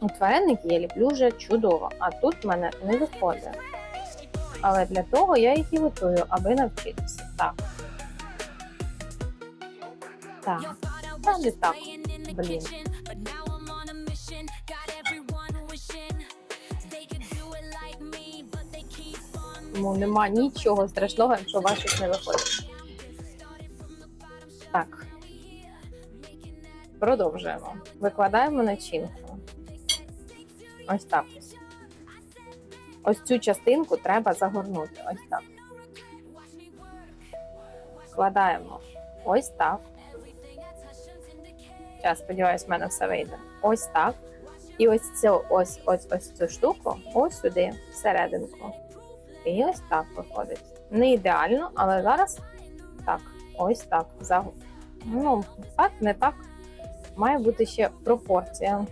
У вареники я ліплю вже чудово, а тут в мене не виходить. Але для того я їх і готую, аби навчитися. Так. Так. Та так. Блін. Тому нема нічого страшного, якщо щось не виходить. Так. Продовжуємо. Викладаємо начинку. Ось так ось. Цю частинку треба загорнути. Ось так. Вкладаємо ось так. Зараз, сподіваюсь, в мене все вийде. Ось так. І ось цю ось ось ось цю штуку, ось сюди, всерединку. І ось так виходить. Не ідеально, але зараз так, ось так. Ну, так, не так. Має бути ще пропорція.